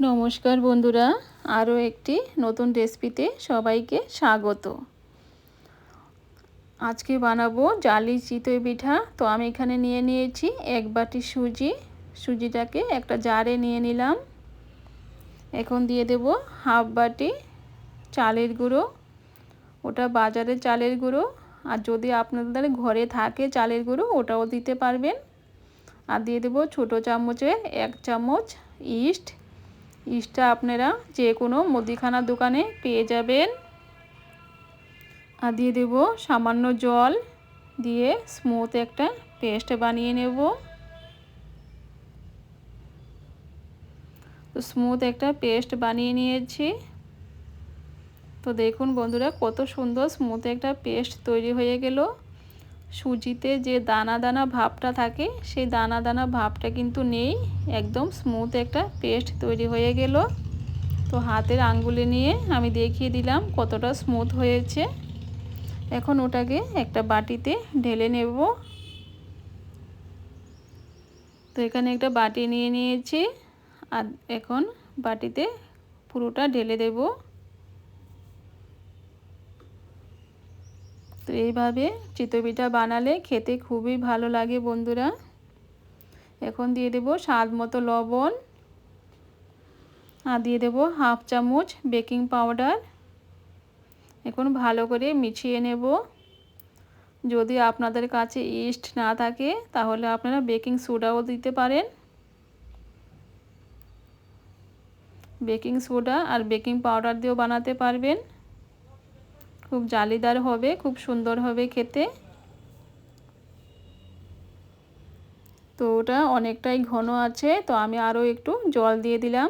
নমস্কার বন্ধুরা, আরও একটি নতুন রেসিপিতে সবাইকে স্বাগত। আজকে বানাবো জালি চিতই পিঠা। তো আমি এখানে নিয়ে নিয়েছি এক বাটি সুজি। সুজিটাকে একটা জারে নিয়ে নিলাম। এখন দিয়ে দেব হাফ বাটি চালের গুঁড়ো। ওটা বাজারের চালের গুঁড়ো। আর যদি আপনাদের ঘরে থাকে চালের গুঁড়ো, ওটাও দিতে পারবেন। আর দিয়ে দেবো ছোটো চামচের এক চামচ ইস্ট ইস্টটা আপনারা যে কোনো মুদিখানা দোকানে পেয়ে যাবেন। আর দিয়ে দেব সামান্য জল, দিয়ে স্মুথ একটা পেস্ট বানিয়ে নেব। তো স্মুথ একটা পেস্ট বানিয়ে নিয়েছি। তো দেখুন বন্ধুরা কত সুন্দর স্মুথ একটা পেস্ট তৈরি হয়ে গেল। সুজিতে যে দানা দানা ভাবটা থাকে, সেই দানা দানা ভাবটা কিন্তু নেই। একদম স্মুথ একটা পেস্ট তৈরি হয়ে গেল। তো হাতের আঙ্গুলে নিয়ে আমি দেখিয়ে দিলাম কতটা স্মুথ হয়েছে। এখন ওটাকে একটা বাটিতে ঢেলে নেব। তো এখানে একটা বাটি নিয়ে নিয়েছি। আর এখন বাটিতে পুরোটা ঢেলে দেবো। তো এইভাবে চিতপিঠা বানালে খেতে খুবই ভালো লাগে বন্ধুরা। এখন দিয়ে দেব স্বাদ মতো লবণ আর দিয়ে দেব হাফ চামচ বেকিং পাউডার। এখন ভালো করে মিশিয়ে নেব। যদি আপনাদের কাছে ইস্ট না থাকে তাহলে আপনারা বেকিং সোডাও দিতে পারেন। বেকিং সোডা আর বেকিং পাউডার দিয়েও বানাতে পারবেন। খুব জালিদার হবে, খুব সুন্দর হবে খেতে। তো ওটা অনেকটাই ঘন আছে, তো আমি আরও একটু জল দিয়ে দিলাম।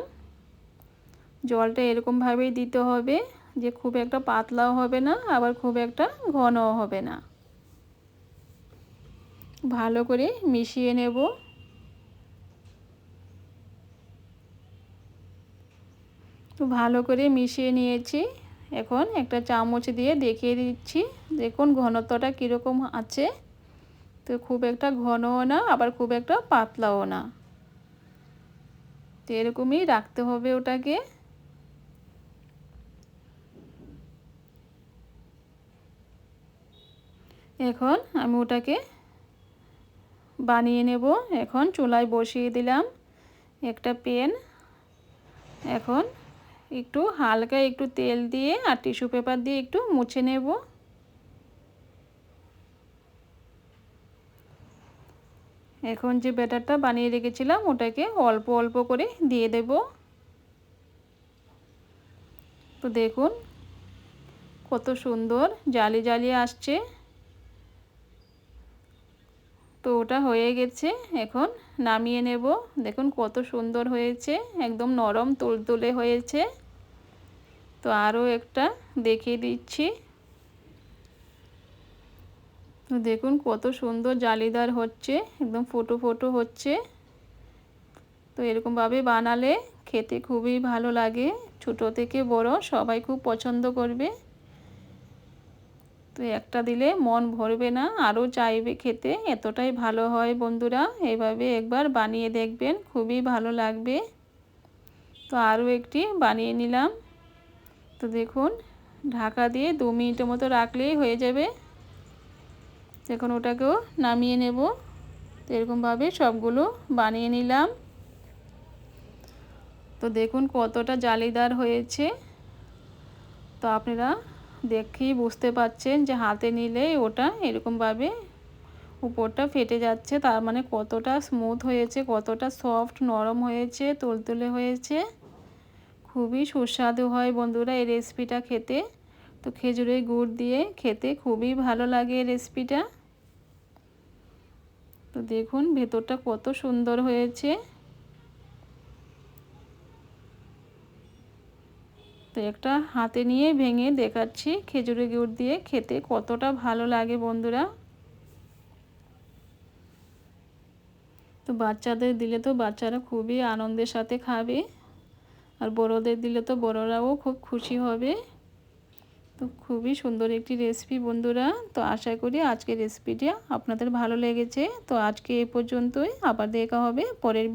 জলটা এরকমভাবেই দিতে হবে যে খুব একটা পাতলাও হবে না, আবার খুব একটা ঘনও হবে না। ভালো করে মিশিয়ে নেব। তো ভালো করে মিশিয়ে নিয়েছি। এখন একটা চামচ দিয়ে দেখিয়ে দিচ্ছি। দেখুন ঘনত্বটা কীরকম আছে। তো খুব একটা ঘনও না, আবার খুব একটা পাতলাও না। তো এরকমই রাখতে হবে ওটাকে। এখন আমি ওটাকে বানিয়ে নেব। এখন চুলায় বসিয়ে দিলাম একটা পেন এখন একটু হালকা একটু তেল দিয়ে আর টিস্যু পেপার দিয়ে একটু মুছে নেব। এখন যে ব্যাটারটা বানিয়ে রেখেছিলাম, ওটাকে অল্প অল্প করে দিয়ে দেব। তো দেখুন, কত সুন্দর জালি জালি আসছে। তো ওটা হয়ে গেছে। এখন নামিয়ে নেব। দেখুন কত সুন্দর হয়েছে। একদম নরম তুলতুলে হয়েছে। তো আরও একটা দেখিয়ে দিচ্ছি। তো দেখুন কত সুন্দর জালিদার হচ্ছে। একদম ফোটো ফোটো হচ্ছে। তো এরকমভাবে বানালে খেতে খুবই ভালো লাগে। ছোটো থেকে বড় সবাই খুব পছন্দ করবে। তো একটা দিলে মন ভরবে না, আরও চাইবে খেতে, এতটাই ভালো হয় বন্ধুরা। এভাবে একবার বানিয়ে দেখবেন, খুবই ভালো লাগবে। তো আরও একটি বানিয়ে নিলাম। তো দেখুন, ঢাকা দিয়ে দু মিনিটের মতো রাখলেই হয়ে যাবে। এখন ওটাকেও নামিয়ে নেব। তো এরকমভাবে সবগুলো বানিয়ে নিলাম। তো দেখুন কতটা জালিদার হয়েছে। তো আপনারা দেখেই বুঝতে পাচ্ছেন যে হাতে নিলে ওটা এরকমভাবে উপরটা ফেটে যাচ্ছে। তার মানে কতটা স্মুথ হয়েছে, কতটা সফট নরম হয়েছে, তুলতুলে হয়েছে। খুবই সুস্বাদু হয় বন্ধুরা এই রেসিপিটা খেতে। তো খেজুরের গুড় দিয়ে খেতে খুবই ভালো লাগে এই রেসিপিটা তো দেখুন ভেতরটা কত সুন্দর হয়েছে। তো একটা হাতে নিয়ে ভেঙে দেখাচ্ছি খেজুরের গুড় দিয়ে খেতে কতটা ভালো লাগে বন্ধুরা। তো বাচ্চাদের দিলে তো বাচ্চারা খুবই আনন্দের সাথে খাবে, আর বড়োদের দিলে তো বড়োরাও খুব খুশি হবে। তো খুবই সুন্দর একটি রেসিপি বন্ধুরা, তো আশা করি আজকের রেসিপিটা আপনাদের ভালো লেগেছে। তো আজকে এ পর্যন্তই, আবার দেখা হবে পরের